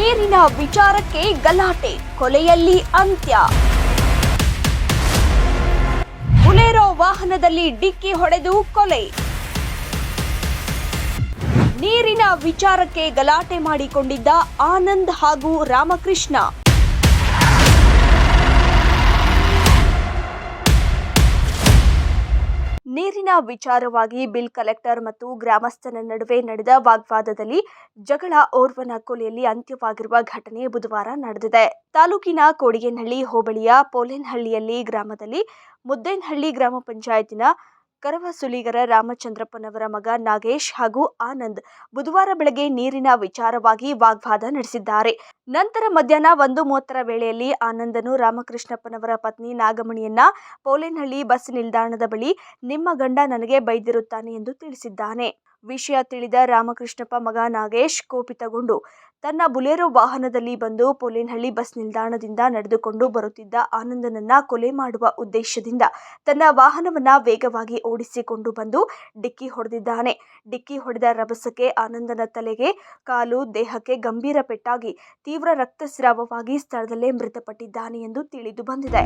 ನೀರಿನ ವಿಚಾರಕ್ಕೆ ಗಲಾಟೆ, ಕೊಲೆಯಲ್ಲಿ ಅಂತ್ಯ. ಬುಲೆರೋ ವಾಹನದಲ್ಲಿ ಡಿಕ್ಕಿ ಹೊಡೆದು ಕೊಲೆ. ನೀರಿನ ವಿಚಾರಕ್ಕೆ ಗಲಾಟೆ ಮಾಡಿಕೊಂಡಿದ್ದ ಆನಂದ್ ಹಾಗೂ ರಾಮಕೃಷ್ಣ. ನೀರಿನ ವಿಚಾರವಾಗಿ ಬಿಲ್ ಕಲೆಕ್ಟರ್ ಮತ್ತು ಗ್ರಾಮಸ್ಥನ ನಡುವೆ ನಡೆದ ವಾಗ್ವಾದದಲ್ಲಿ ಜಗಳ ಓರ್ವನ ಕೊಲೆಯಲ್ಲಿ ಅಂತ್ಯವಾಗಿರುವ ಘಟನೆ ಬುಧವಾರ ನಡೆದಿದೆ. ತಾಲೂಕಿನ ಕೋಡಿಗೇನಹಳ್ಳಿ ಹೋಬಳಿಯ ಪೋಲೆನಹಳ್ಳಿಯಲ್ಲಿ ಗ್ರಾಮದಲ್ಲಿ ಮುದ್ದೇನಹಳ್ಳಿ ಗ್ರಾಮ ಪಂಚಾಯತಿನ ಕರವಸುಲಿಗರ ರಾಮಚಂದ್ರಪ್ಪನವರ ಮಗ ನಾಗೇಶ್ ಹಾಗೂ ಆನಂದ್ ಬುಧವಾರ ಬೆಳಗ್ಗೆ ನೀರಿನ ವಿಚಾರವಾಗಿ ವಾಗ್ವಾದ ನಡೆಸಿದ್ದಾರೆ. ನಂತರ ಮಧ್ಯಾಹ್ನ ಒಂದು ಮೂವತ್ತರ ವೇಳೆಯಲ್ಲಿ ಆನಂದನು ರಾಮಕೃಷ್ಣಪ್ಪನವರ ಪತ್ನಿ ನಾಗಮಣಿಯನ್ನ ಪೋಲೇನಹಳ್ಳಿ ಬಸ್ ನಿಲ್ದಾಣದ ಬಳಿ ನಿಮ್ಮ ಗಂಡ ನನಗೆ ಬೈದಿರುತ್ತಾನೆ ಎಂದು ತಿಳಿಸಿದ್ದಾನೆ. ವಿಷಯ ತಿಳಿದ ರಾಮಕೃಷ್ಣಪ್ಪ ಮಗ ನಾಗೇಶ್ ಕೋಪಿತಗೊಂಡು ತನ್ನ ಬುಲೆರೋ ವಾಹನದಲ್ಲಿ ಬಂದು ಪೋಲೇನಹಳ್ಳಿ ಬಸ್ ನಿಲ್ದಾಣದಿಂದ ನಡೆದುಕೊಂಡು ಬರುತ್ತಿದ್ದ ಆನಂದನನ್ನ ಕೊಲೆ ಮಾಡುವ ಉದ್ದೇಶದಿಂದ ತನ್ನ ವಾಹನವನ್ನ ವೇಗವಾಗಿ ಓಡಿಸಿಕೊಂಡು ಬಂದು ಡಿಕ್ಕಿ ಹೊಡೆದಿದ್ದಾನೆ. ಡಿಕ್ಕಿ ಹೊಡೆದ ರಭಸಕ್ಕೆ ಆನಂದನ ತಲೆಗೆ, ಕಾಲು, ದೇಹಕ್ಕೆ ಗಂಭೀರ ಪೆಟ್ಟಾಗಿ ತೀವ್ರ ರಕ್ತಸ್ರಾವವಾಗಿ ಸ್ಥಳದಲ್ಲೇ ಮೃತಪಟ್ಟಿದ್ದಾನೆ ಎಂದು ತಿಳಿದು ಬಂದಿದೆ.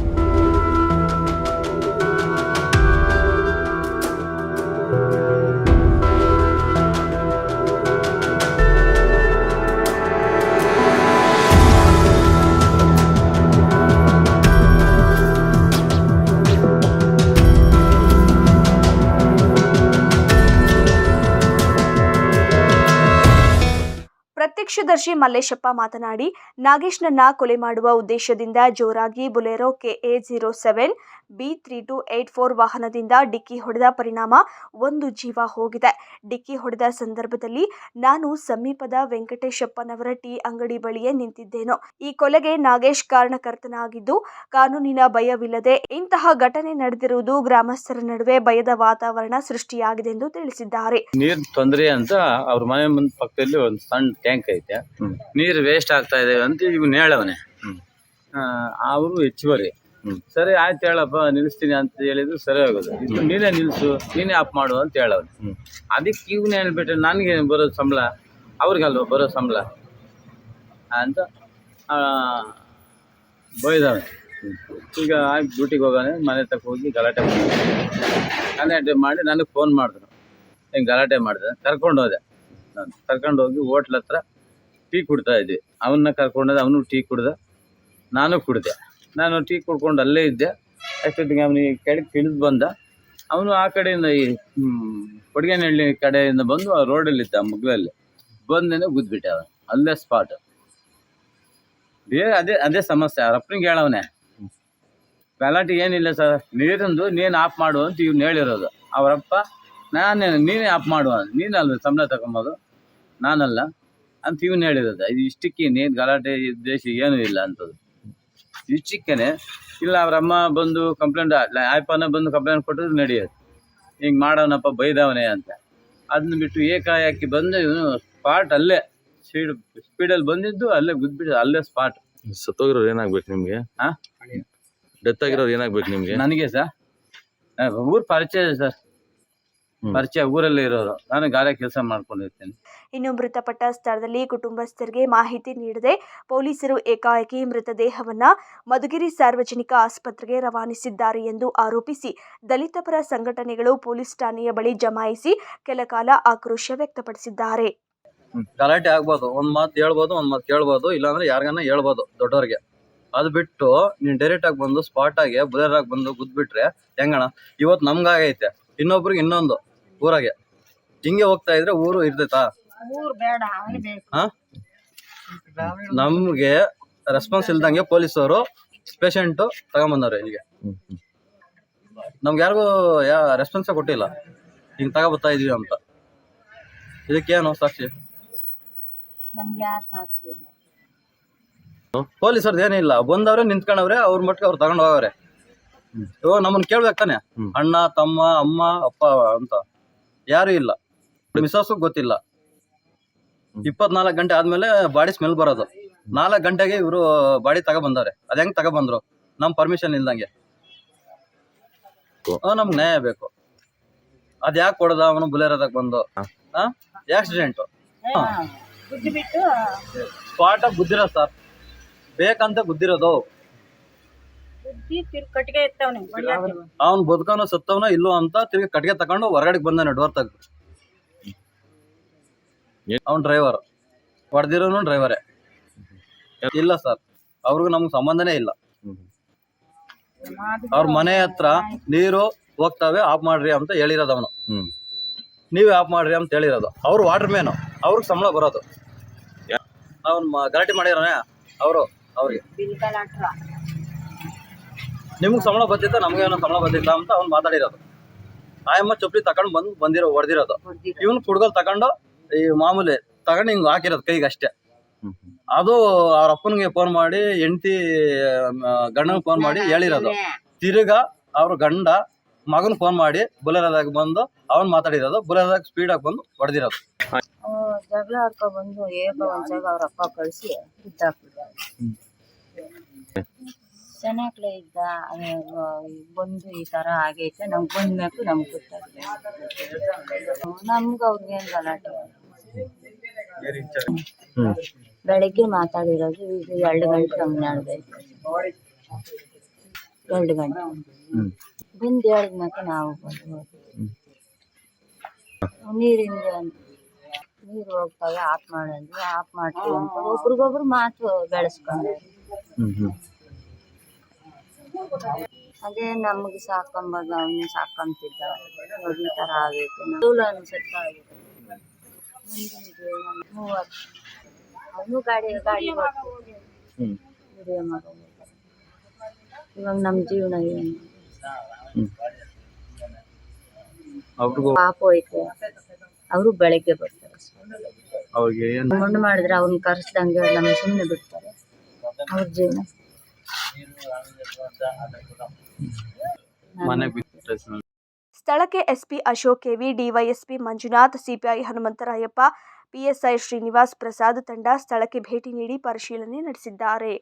ಪ್ರತ್ಯಕ್ಷದರ್ಶಿ ಮಲ್ಲೇಶಪ್ಪ ಮಾತನಾಡಿ, ನಾಗೇಶ್ನನ್ನ ಕೊಲೆ ಮಾಡುವ ಉದ್ದೇಶದಿಂದ ಜೋರಾಗಿ Bolero KA zero seven, B three two eight four ವಾಹನದಿಂದ ಡಿಕ್ಕಿ ಹೊಡೆದ ಪರಿಣಾಮ ಒಂದು ಜೀವ ಹೋಗಿದೆ. ಡಿಕ್ಕಿ ಹೊಡೆದ ಸಂದರ್ಭದಲ್ಲಿ ನಾನು ಸಮೀಪದ ವೆಂಕಟೇಶಪ್ಪನವರ ಟೀ ಅಂಗಡಿ ಬಳಿಯೇ ನಿಂತಿದ್ದೇನು. ಈ ಕೊಲೆಗೆ ನಾಗೇಶ್ ಕಾರಣಕರ್ತನಾಗಿದ್ದು, ಕಾನೂನಿನ ಭಯವಿಲ್ಲದೆ ಇಂತಹ ಘಟನೆ ನಡೆದಿರುವುದು ಗ್ರಾಮಸ್ಥರ ನಡುವೆ ಭಯದ ವಾತಾವರಣ ಸೃಷ್ಟಿಯಾಗಿದೆ ಎಂದು ತಿಳಿಸಿದ್ದಾರೆ. ನೀರು ತೊಂದರೆ ಅಂತ ಅವ್ರ ಮನೆ ಮುಂದೆ ಪಕ್ಕದಲ್ಲಿ ಒಂದು ಸಣ್ಣ ಟ್ಯಾಂಕ್ ಐತೆ. ನೀರು ವೇಸ್ಟ್ ಆಗ್ತಾ ಇದೆ ಅಂತ ಇವ್ನು ಹೇಳವನೆ. ಅವರು ಹೆಚ್ಚುವರಿ. ಸರಿ ಆಯ್ತು ಹೇಳಪ್ಪ ನಿಲ್ಲಿಸ್ತೀನಿ ಅಂತ ಹೇಳಿದ್ರು ಸರಿ ಆಗೋದು. ಇದು ನೀನೇ ನಿಲ್ಸು ನೀನೇ ಆಫ್ ಮಾಡು ಅಂತ ಹೇಳವನೆ. ಹ್ಮ್. ಅದಕ್ಕೆ ಇವನೇ ಹೇಳ್ಬಿಟ್ರೆ ನನಗೆ ಬರೋ ಸಂಬಳ ಅವ್ರಿಗಲ್ವ ಬರೋ ಸಂಬಳ ಅಂತ ಆ, ಬೈದವನೆ. ಈಗ ಆಯ್ತು ಡ್ಯೂಟಿಗೆ ಹೋಗೋಣ ಮನೆ ತಕ್ಕ ಹೋಗಿ ಗಲಾಟೆ ಮಾಡಿ. ಗಲಾಟೆ ಮಾಡಿ ನನಗೆ ಫೋನ್ ಮಾಡಿದ್ರು. ಹಿಂಗೆ ಗಲಾಟೆ ಮಾಡಿದೆ ಕರ್ಕೊಂಡು ಹೋದೆ ನಾನು. ಕರ್ಕೊಂಡು ಹೋಗಿ ಹೋಟ್ಲ್ ಹತ್ರ ಟೀ ಕುಡ್ತಾ ಇದ್ವಿ ಅವನ್ನ ಕರ್ಕೊಂಡೋದ ಅವನು ಟೀ ಕುಡ್ದ, ನಾನು ಕುಡಿದೆ. ನಾನು ಟೀ ಕುಡ್ಕೊಂಡು ಅಲ್ಲೇ ಇದ್ದೆ. ಅಷ್ಟೊತ್ತಿಗೆ ಅವನಿಗೆ ಕೆಳಗೆ ತಿಳಿದು ಬಂದ. ಅವನು ಆ ಕಡೆಯಿಂದ ಈ ಕೊಡಗೇನಹಳ್ಳಿ ಕಡೆಯಿಂದ ಬಂದು ಆ ರೋಡಲ್ಲಿದ್ದ ಮುಗ್ಲಲ್ಲಿ ಬಂದೇನೆ ಗುದ್ಬಿಟ್ಟೆ ಅವನು. ಅಲ್ಲೇ ಸ್ಪಾಟ್ ಬೇರೆ ಅದೇ ಅದೇ ಸಮಸ್ಯೆ. ಅಪ್ಪನಿಗೆ ಹೇಳವನೆ. ಗಲಾಟೆ ಏನಿಲ್ಲ ಸರ್ ನೀರಂದು ನೀನು ಆಫ್ ಮಾಡು ಅಂತ ಇವ್ನು ಹೇಳಿರೋದು. ಅವರಪ್ಪ, ನಾನೇ, ನೀನೇ ಆಫ್ ಮಾಡುವ ನೀನಲ್ಲ ಸಂಬಳ ತಗೊಂಬೋದು ನಾನಲ್ಲ. ಅಂತ ಇವನು ಹೇಳಿರೋದು ಇದು ಇಷ್ಟಕ್ಕೆ ನೀನು ಗಲಾಟೆ ಉದ್ದೇಶ ಏನೂ ಇಲ್ಲ ಅಂತದ್ದು. ಇಷ್ಟಕ್ಕೇನೆ. ಇಲ್ಲ ಅವ್ರ ಅಮ್ಮ ಬಂದು ಕಂಪ್ಲೇಂಟ್ ಆಯ್ಪನ ಬಂದು ಕಂಪ್ಲೇಂಟ್ ಕೊಟ್ಟಿದ್ರು ನಡೆಯೋದು ಹಿಂಗೆ ಮಾಡೋನಪ್ಪ ಬೈದವನೇ ಅಂತ. ಅದನ್ನ ಬಿಟ್ಟು ಏಕಾಯಕಿ ಬಂದು ಇವನು ಸ್ಪಾಟ್ ಅಲ್ಲೇ ಸ್ಪೀಡ್ ಸ್ಪೀಡಲ್ಲಿ ಬಂದಿದ್ದು ಅಲ್ಲೇ ಗುದ್ಬಿಟ್ಟು ಅಲ್ಲೇ ಸ್ಪಾಟ್ ಸತ್ತೋಗಿರೋರು ಏನಾಗ್ಬೇಕು ನಿಮಗೆ? ಹಾ? ಡೆತ್ ಆಗಿರೋರು ಏನಾಗ್ಬೇಕು ನಿಮಗೆ? ನನಗೆ ಸರ್ ಊರು ಪರಿಚಯ ಸರ್. ಪರಿಚಯ ಊರಲ್ಲೇ ಇರೋದು ನಾನು ಗಾರೆ ಕೆಲಸ ಮಾಡ್ಕೊಂಡಿರ್ತೇನೆ. ಇನ್ನು ಮೃತಪಟ್ಟ ಸ್ಥಳದಲ್ಲಿ ಕುಟುಂಬಸ್ಥರಿಗೆ ಮಾಹಿತಿ ನೀಡದೆ ಪೊಲೀಸರು ಏಕಾಏಕಿ ಮೃತದೇಹವನ್ನ ಮಧುಗಿರಿ ಸಾರ್ವಜನಿಕ ಆಸ್ಪತ್ರೆಗೆ ರವಾನಿಸಿದ್ದಾರೆ ಎಂದು ಆರೋಪಿಸಿ ದಲಿತ ಪರ ಸಂಘಟನೆಗಳು ಪೊಲೀಸ್ ಠಾಣೆಯ ಬಳಿ ಜಮಾಯಿಸಿ ಕೆಲಕಾಲ ಆಕ್ರೋಶ ವ್ಯಕ್ತಪಡಿಸಿದ್ದಾರೆ. ಗಲಾಟೆ ಆಗ್ಬೋದು. ಒಂದ್ ಮಾತು ಹೇಳ್ಬೋದು ಒಂದ್ ಮಾತು ಕೇಳ್ಬೋದು ಇಲ್ಲಾಂದ್ರೆ ಯಾರಿಗಾನ ಹೇಳ್ಬೋದು ದೊಡ್ಡವ್ರಿಗೆ. ಅದು ಬಿಟ್ಟು ನೀನ್ ಡೈರೆಕ್ಟ್ ಆಗಿ ಬಂದು ಸ್ಪಾಟ್ ಆಗಿ ಬುಧರ್ ಆಗಿ ಬಂದು ಗುದ್ಬಿಟ್ರೆ ಹೆಂಗಣ? ಇವತ್ತು ನಮ್ಗಾಗೈತೆ. ಇನ್ನೊಬ್ರಿಗೆ ಇನ್ನೊಂದು. ಊರಾಗೆ. ಹಿಂಗೆ ಹೋಗ್ತಾ ಇದ್ರೆ ಊರು ಇರ್ತೈತಾ? ಹಾ? ನಮ್ಗೆ ರೆಸ್ಪಾನ್ಸ್ ಇಲ್ದಂಗೆ ಪೊಲೀಸವರು ಪೇಷಂಟ್ ತಗೊಂಬಂದವ್ರೆ ಇಲ್ಲಿಗೆ. ನಮ್ಗೆ ಯಾರಿಗೂ ಯಾ ರೆಸ್ಪಾನ್ಸೇ ಕೊಟ್ಟಿಲ್ಲ. ಹಿಂಗ್ ತಗೋಬತ್ತಾ ಇದೀವಿ ಅಂತ. ಇದಕ್ಕೇನು ಸಾಕ್ಷಿ? ನಮ್ಗೆ ಯಾರು ಸಾಕ್ಷಿ ಇಲ್ಲ. ಪೊಲೀಸರ್ದು ಏನಿಲ್ಲ. ಬಂದವ್ರೆ ನಿಂತ್ಕೊಂಡವ್ರೆ ಅವ್ರ ಮಟ್ಟಿಗೆ ಅವ್ರು ತಗೊಂಡ್ ಹೋಗವ್ರೆ. ಇವಾಗ ನಮ್ಮನ್ನ ಕೇಳ್ಬೇಕು ತಾನೆ? ಅಣ್ಣ ತಮ್ಮ ಅಮ್ಮ ಅಪ್ಪ ಅಂತ. ಯಾರು ಇಲ್ಲ. ಮಿಸಸ್ಸು ಗೊತ್ತಿಲ್ಲ. ಇಪ್ಪತ್ನಾಲ್ಕು ಗಂಟೆ ಆದ್ಮೇಲೆ ಬಾಡಿ ಸ್ಮೆಲ್ ಬರೋದು. ನಾಲ್ಕು ಗಂಟೆಗೆ ಇವರು ಬಾಡಿ ತಗೊಬಂದವ್ರೆ ಅದ್ ಹೆಂಗ್ ತಗೊಬಂದ್ರು ನಮ್ ಪರ್ಮಿಷನ್ ಇಲ್ದಂಗೆ. ನಮ್ಗೆ ನಮ್ಗ್ ನ್ಯಾಯ ಬೇಕು. ಅದ್ ಯಾಕೆ ಕೊಡದ? ಅವನು ಬುಲೆರದಾಗ ಬಂದು. ಆಕ್ಸಿಡೆಂಟ್ ಸ್ಪಾಟ ಗುದ್ದಿರೋದು ಸರ್. ಬೇಕಂತ ಗುದ್ದಿರೋದು. ಬುದ್ಧಿ ತಿರ್ಗಿ ಕಟ್ಟಿಗೆ ಇರ್ತವನೆ ಅವ್ನ್ ಬದುಕವನ ಸತ್ತವನ ಇಲ್ಲೋ ಅಂತ ತಿರ್ಗಿ ಕಟ್ಟಿಗೆ ತಕೊಂಡು ಹೊರಗಡೆ ಬಂದಾನೆ ಡೋರ್ ತೆಗ್ದು. ಅವ್ನ್ ಡ್ರೈವರ್ ಹೊಡೆದಿರೋನು ಡ್ರೈವರೇ ಇಲ್ಲ ಸರ್ ಅವ್ರಿಗೂ ನಮ್ಗೆ ಸಂಬಂಧನೇ ಇಲ್ಲ. ಅವ್ರ ಮನೆ ಹತ್ರ ನೀರು ಹೋಗ್ತಾವೆ ಆಫ್ ಮಾಡ್ರಿ ಅಂತ ಹೇಳಿರೋದು ಅವನು. ಹ್ಮ್. ನೀವೇ ಆಫ್ ಮಾಡ್ರಿ ಅಂತ ಹೇಳಿರೋದು. ಅವ್ರು ವಾಟರ್ ಮೇನು ಅವ್ರಿಗೆ ಸಂಬಳ ಬರೋದು. ಅವ್ನು ಗಲಾಟೆ ಮಾಡಿರೋನೆ ಅವರು ಅವ್ರಿಗೆ. ನಿಮ್ಗೆ ಸಂಬಳ ಬರ್ತಿತ್ತ ನಮ್ಗೆ ಏನೋ ಸಂಬಳ ಬರ್ತಿತ್ತ ಅಂತ ಅವ್ನು ಮಾತಾಡಿರೋದು. ಆಯಮ್ಮ ಚಪ್ಪಲಿ ತಗೊಂಡು ಬಂದು ಬಂದಿರೋ ಹೊಡೆದಿರೋದು. ಇವನು ಕುಡ್ಗಲ್ ತಗೊಂಡು ಈ ಮಾಮೂಲಿ ತಗೊಂಡು ಹಿಂಗ್ ಹಾಕಿರೋದು ಕೈಗೆ ಅಷ್ಟೇ. ಅದು ಅವ್ರ ಅಪ್ಪನಿಗೆ ಫೋನ್ ಮಾಡಿ ಹೆಂಡತಿ ಗಂಡನಿಗೆ ಫೋನ್ ಮಾಡಿ ಹೇಳಿರೋದು. ತಿರುಗ ಅವ್ರ ಗಂಡ ಮಗನ್ ಫೋನ್ ಮಾಡಿ ಬುಲೆರದಾಗ ಬಂದು ಅವನ್ ಮಾತಾಡಿರೋದು ಬುಲೆರದಾಗ ಸ್ಪೀಡ್ ಆಗಿ ಬಂದು ಹೊಡೆದಿರೋದು. ಜಗಳ ಆಡ್ಕೊ ಬಂದು ಏಕ ಒಂದ್ಸಾಗ ಅವ್ರ ಅಪ್ಪ ಕಳಿಸಿ ಚೆನ್ನಾಗ್ಲೇ ಇದ್ದ ಬಂದು ಈ ಥರ ಆಗೈತೆ ನಮ್ಗೆ ಬಂದ್ಮೇಕು ನಮ್ಗೆ ಗೊತ್ತಾಗ್ತದೆ. ನಮ್ಗೆ ಅವ್ರಿಗೇನ್ ಗಲಾಟೆ? ಬೆಳಗ್ಗೆ ಮಾತಾಡಿರೋದು ಈಗ ಎರಡು ಗಂಟೆ ಕಮ್ಮಿ ನಡೆದೈತೆ. ಎರಡು ಗಂಟೆ. ಬಂದು ಹೇಳಿದ್ಮೇಲೆ ನಾವು ಬಂದು ನೀರಿಂದ ನೀರು ಹೋಗ್ತಾವೆ ಆಫ್ ಮಾಡೋದು ಆಫ್ ಮಾಡ್ತೀವಿ ಅಂತ ಒಬ್ರಿಗೊಬ್ರು ಮಾತು ಬೆಳೆಸ್ಕೊಂಡು ಅದೇ ನಮ್ಗೆ ಸಾಕೊಂಬಾಗ ಅವನು ಸಾಕೊಂತಿದ್ದ ಇವಾಗ ಈ ಥರ ಆಗೈತೆ. ನಾವು ಅನ್ಸುತ್ತಾ ಆಗಿದೆ. ಮೂವತ್ತು. ಅವನು ಗಾಡಿ ಗಾಡಿ ವಿಡಿಯೋ ಮಾಡೋದು ಇವಾಗ ನಮ್ಮ ಜೀವನ ಏನು? ಪಾಪ ಐತೆ ಅವರು ಬೆಳಗ್ಗೆ ಬರ್ತಾರೆ. ಅವ್ರಿಗೆ ಮಾಡಿದ್ರೆ ಅವ್ರನ್ನ ಕರೆಸ್ದಂಗೆ ನಮ್ಮ ಸುಮ್ಮನೆ ಬಿಡ್ತಾರೆ. ಅವ್ರ ಜೀವನ. ಸ್ಥಳಕ್ಕೆ SP Ashok KV, DYSP Manjunath, CPI Hanumantharayappa, PSI Srinivas Prasad ತಂಡ ಸ್ಥಳಕ್ಕೆ ಭೇಟಿ ನೀಡಿ ಪರಿಶೀಲನೆ ನಡೆಸಿದ್ದಾರೆ.